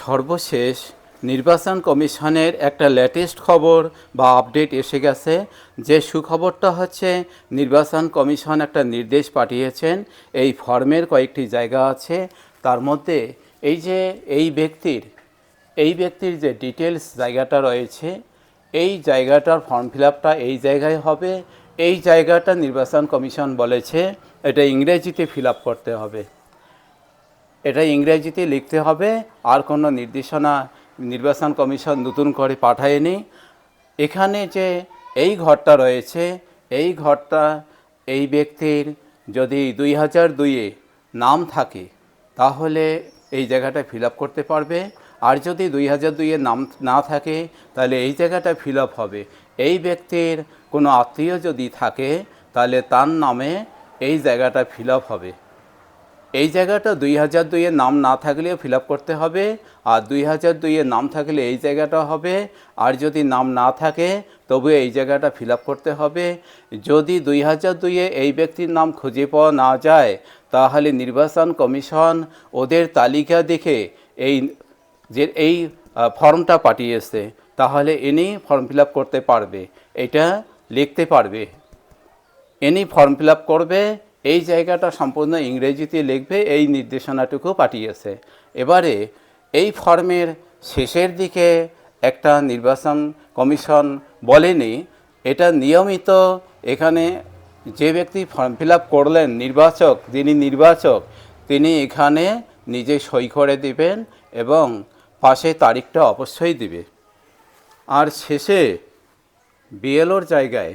সর্বশেষ নির্বাচন কমিশনের একটা লেটেস্ট খবর বা আপডেট এসে গেছে। যে সুখবরটা হচ্ছে, নির্বাচন কমিশন একটা নির্দেশ পাঠিয়েছেন। এই ফর্মের কয়েকটি জায়গা আছে। তার মধ্যে এই যে এই ব্যক্তির এই ব্যক্তির যে ডিটেলস জায়গাটা রয়েছে, এই জায়গাটার ফর্ম ফিল এই জায়গায় হবে। এই জায়গাটা নির্বাচন কমিশন বলেছে, এটা ইংরেজিতে ফিল করতে হবে। এটা ইংরেজিতে লিখতে হবে, আর কোনো নির্দেশনা, নির্বাচন কমিশন নতুন করে পাঠায়নি। এখানে যে এই ঘরটা রয়েছে, এই ঘরটা এই ব্যক্তির যদি দুই হাজার দুইয়ে নাম থাকে, তাহলে এই জায়গাটা ফিল করতে পারবে। আর যদি দুই হাজার দুইয়ে নাম না থাকে, তাহলে এই জায়গাটা ফিল হবে। এই ব্যক্তির কোনো আত্মীয় যদি থাকে, তাহলে তার নামে এই জায়গাটা ফিল হবে। এই জায়গাটা দুই হাজার দুইয়ের নাম না থাকলেও ফিল করতে হবে আর দুই হাজার দুইয়ের নাম থাকলে এই জায়গাটা হবে। আর যদি নাম না থাকে তবু এই জায়গাটা ফিল করতে হবে। যদি দুই হাজার দুইয়ে এই ব্যক্তির নাম খুঁজে পাওয়া না যায়, তাহলে নির্বাচন কমিশন ওদের তালিকা দেখে এই যে এই ফর্মটা পাঠিয়েছে, তাহলে ইনি ফর্ম ফিল করতে পারবে। এটা লিখতে পারবে। এনি ফর্ম ফিল করবে এই জায়গাটা সম্পূর্ণ ইংরেজিতে লিখবে, এই নির্দেশনাটুকু পাঠিয়েছে। এবারে এই ফর্মের শেষের দিকে একটা নির্বাচন কমিশন বলেনি। এটা নিয়মিত এখানে যে ব্যক্তি ফর্ম ফিল করলেন, নির্বাচক, যিনি নির্বাচক, তিনি এখানে নিজে সই করে দিবেন এবং পাশে তারিখটা অবশ্যই দিবে। আর শেষে বিএলওর জায়গায়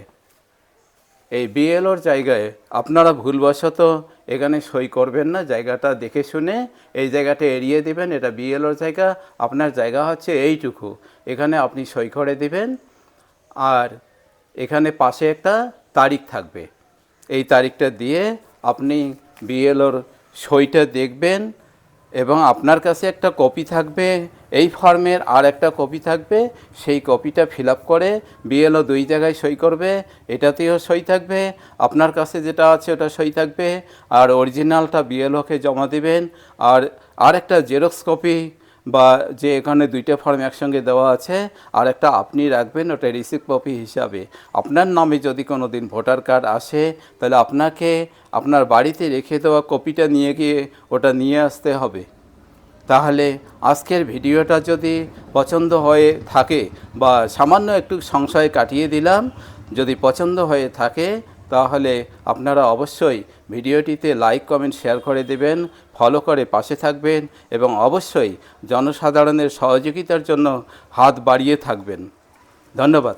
এই বিএলওর জায়গায় আপনারা ভুলবশত এখানে সই করবেন না। জায়গাটা দেখে শুনে এই জায়গাটা এড়িয়ে দিবেন। এটা বিএলওর জায়গা, আপনার জায়গা হচ্ছে এইটুকু। এখানে আপনি সই করে দিবেন। আর এখানে পাশে একটা তারিখ থাকবে। এই তারিখটা দিয়ে আপনি বিএলওর সইটা দেখবেন এবং আপনার কাছে একটা কপি থাকবে। এই ফর্মের আর একটা কপি থাকবে, সেই কপিটা ফিল করে বিএলও দুই জায়গায় সই করবে, এটাতেও সই থাকবে, আপনার কাছে যেটা আছে ওটা সই থাকবে, আর অরিজিনালটা বিএলওকে জমা দেবেন, আর আর একটা জেরক্স কপি বা যে এখানে দুইটা ফর্ম একসঙ্গে দেওয়া আছে আর একটা আপনি রাখবেন ওটা রিসিভ কপি হিসাবে। আপনার নামে যদি কোনো দিন ভোটার কার্ড আসে, তাহলে আপনাকে আপনার বাড়িতে রেখে দেওয়া কপিটা নিয়ে গিয়ে ওটা নিয়ে আসতে হবে। তাহলে আজকের ভিডিওটা যদি পছন্দ হয়ে থাকে বা সামান্য একটু সংশয় কাটিয়ে দিলাম, যদি পছন্দ হয়ে থাকে, তাহলে আপনারা অবশ্যই ভিডিওটিতে লাইক, কমেন্ট, শেয়ার করে দেবেন, ফলো করে পাশে থাকবেন এবং অবশ্যই জনসাধারণের সহযোগিতার জন্য হাত বাড়িয়ে থাকবেন। ধন্যবাদ।